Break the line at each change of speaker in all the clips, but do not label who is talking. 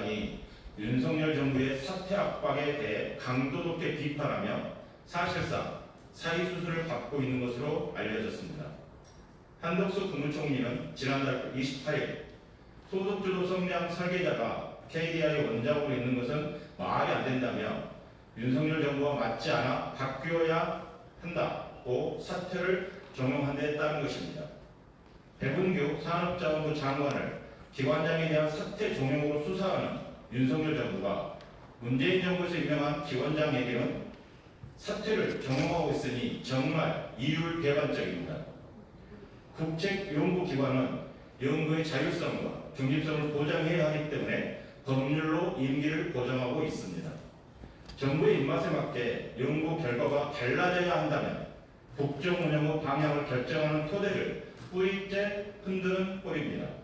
이 윤석열 정부의 사퇴 압박에 대해 강도 높게 비판하며 사실상 사의 수술을 받고 있는 것으로 알려졌습니다. 한덕수 국무총리는 지난달 28일 소득주도 성장 설계자가 KDI 원장으로 있는 것은 말이 안 된다며 윤석열 정부와 맞지 않아 바뀌어야 한다고 사퇴를 종용한 데 따른 것입니다. 백운규 산업자원부 장관을 기관장에 대한 사퇴 종용으로 수사하는 윤석열 정부가 문재인 정부에서 임명한 기관장에게는 사퇴를 종용하고 있으니 정말 이율 배반적입니다. 국책연구기관은 연구의 자율성과 중립성을 보장해야 하기 때문에 법률로 임기를 보장하고 있습니다. 정부의 입맛에 맞게 연구 결과가 달라져야 한다면 국정 운영의 방향을 결정하는 토대를 뿌리째 흔드는 꼴입니다.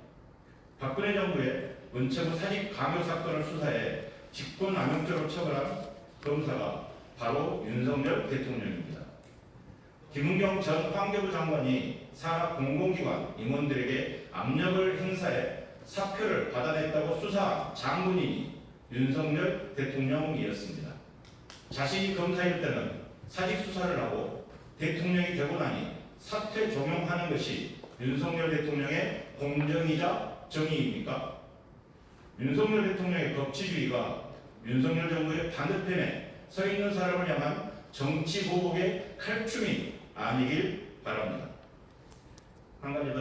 박근혜 정부의 문체부 사직 강요 사건을 수사해 직권남용죄로 처벌한 검사가 바로 윤석열 대통령입니다. 김은경 전 환경부 장관이 산하 공공기관 임원들에게 압력을 행사해 사표를 받아냈다고 수사한 장군인이 윤석열 대통령이었습니다. 자신이 검사일 때는 사직 수사를 하고 대통령이 되고 나니 사퇴 종용하는 것이 윤석열 대통령의 공정이자 정의입니까? 윤석열 대통령의 법치주의가 윤석열 정부의 반대편에 서 있는 사람을 향한 정치 보복의 칼춤이 아니길 바랍니다. 한 가지 더